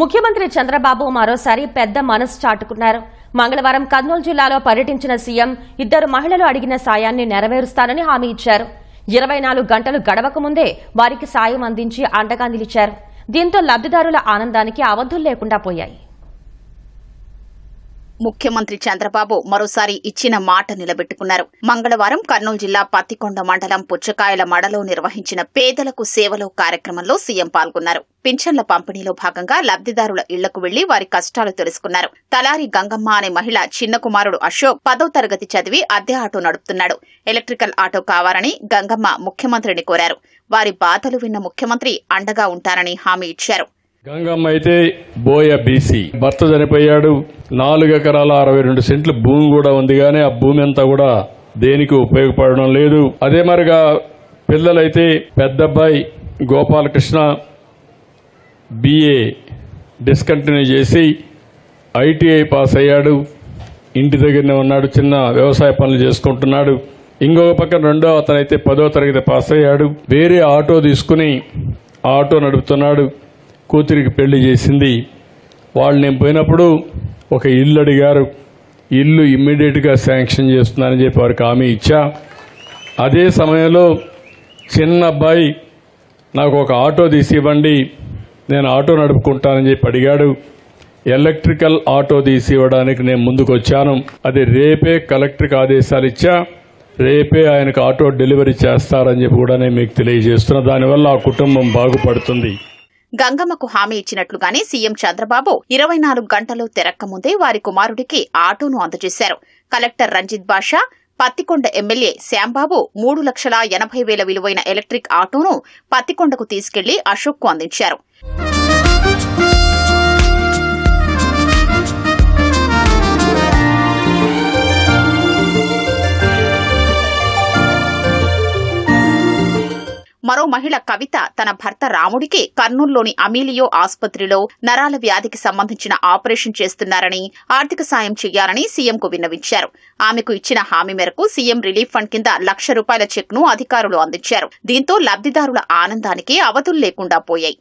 ముఖ్యమంత్రి చంద్రబాబు మరోసారి పెద్ద మనసు చాటుకున్నారు. మంగళవారం కర్నూలు జిల్లాలో పర్యటించిన సీఎం ఇద్దరు మహిళలు అడిగిన సాయాన్ని నెరవేరుస్తానని హామీ ఇచ్చారు. ఇరవై నాలుగు గంటలు గడవక ముందే వారికి సాయం అందించి అండగా నిలిచారు. దీంతో లబ్ధిదారుల ఆనందానికి అవధులు లేకుండా పోయాయి. ముఖ్యమంత్రి చంద్రబాబు మరోసారి ఇచ్చిన మాట నిలబెట్టుకున్నారు. మంగళవారం కర్నూలు జిల్లా పత్తికొండ మండలం పుచ్చకాయల మడలో నిర్వహించిన పేదలకు సేవలో కార్యక్రమంలో సీఎం పాల్గొన్నారు. పింఛన్ల పంపిణీలో భాగంగా లబ్దిదారుల ఇళ్ళకు వెళ్ళి వారి కష్టాలు తెలుసుకున్నారు. తలారి గంగమ్మ అనే మహిళ చిన్న కుమారుడు అశోక్ పదో తరగతి చదివి అద్దె ఆటో నడుపుతున్నాడు. ఎలక్ట్రికల్ ఆటో కావాలని గంగమ్మ ముఖ్యమంత్రిని కోరారు. వారి బాధలు విన్న ముఖ్యమంత్రి అండగా ఉంటారని హామీ ఇచ్చారు. గంగమ్మ అయితే బోయ బీసీ. భర్త చనిపోయాడు. నాలుగు ఎకరాల అరవై రెండు సెంట్లు భూమి కూడా ఉంది కానీ ఆ భూమి అంతా కూడా దేనికి ఉపయోగపడడం లేదు. అదే మరిగా పిల్లలైతే పెద్దబ్బాయి గోపాలకృష్ణ బిఏ డిస్కంటిన్యూ చేసి ఐటీఐ పాస్ అయ్యాడు. ఇంటి దగ్గరనే ఉన్నాడు చిన్న వ్యవసాయ పనులు చేసుకుంటున్నాడు. ఇంకొక పక్కన రెండో అతనైతే పదో తరగతి పాస్ అయ్యాడు. వేరే ఆటో తీసుకుని ఆటో నడుపుతున్నాడు. కూతురికి పెళ్ళి చేసింది. వాళ్ళు నేను పోయినప్పుడు ఒక ఇల్లు అడిగారు. ఇల్లు ఇమ్మీడియట్గా శాంక్షన్ చేస్తున్నానని చెప్పి వారికి హామీ ఇచ్చా. అదే సమయంలో చిన్న అబ్బాయి నాకు ఒక ఆటో తీసి ఇవ్వండి నేను ఆటో నడుపుకుంటానని చెప్పి అడిగాడు. ఎలక్ట్రికల్ ఆటో తీసి ఇవ్వడానికి నేను ముందుకు వచ్చాను అది రేపే కలెక్టర్కి ఆదేశాలు ఇచ్చా. రేపే ఆయనకు ఆటో డెలివరీ చేస్తారని చెప్పి కూడా నేను మీకు తెలియజేస్తున్నా. దానివల్ల ఆ కుటుంబం బాగుపడుతుంది. గంగమ్మకు హామీ ఇచ్చినట్లుగానే సీఎం చంద్రబాబు ఇరవై నాలుగు గంటలు తెరక్కముందే వారి కుమారుడికి ఆటోను అందజేశారు. కలెక్టర్ రంజిత్ బాషా పత్తికొండ ఎమ్మెల్యే శ్యాంబాబు మూడు లక్షల ఎనభై వేల విలువైన ఎలక్ట్రిక్ ఆటోను పత్తికొండకు తీసుకెళ్ళి అశోక్కు అందించారు. మరో మహిళ కవిత తన భర్త రాముడికి కర్నూలులోని అమీలియో ఆసుపత్రిలో నరాల వ్యాధికి సంబంధించిన ఆపరేషన్ చేస్తున్నారని ఆర్థిక సాయం చేయాలని సీఎంకు విన్నవించారు. ఆమెకు ఇచ్చిన హామీ మేరకు సీఎం రిలీఫ్ ఫండ్ కింద లక్ష రూపాయల చెక్ను అధికారులు అందించారు. దీంతో లబ్దిదారుల ఆనందానికి అవధులు లేకుండా పోయాయి.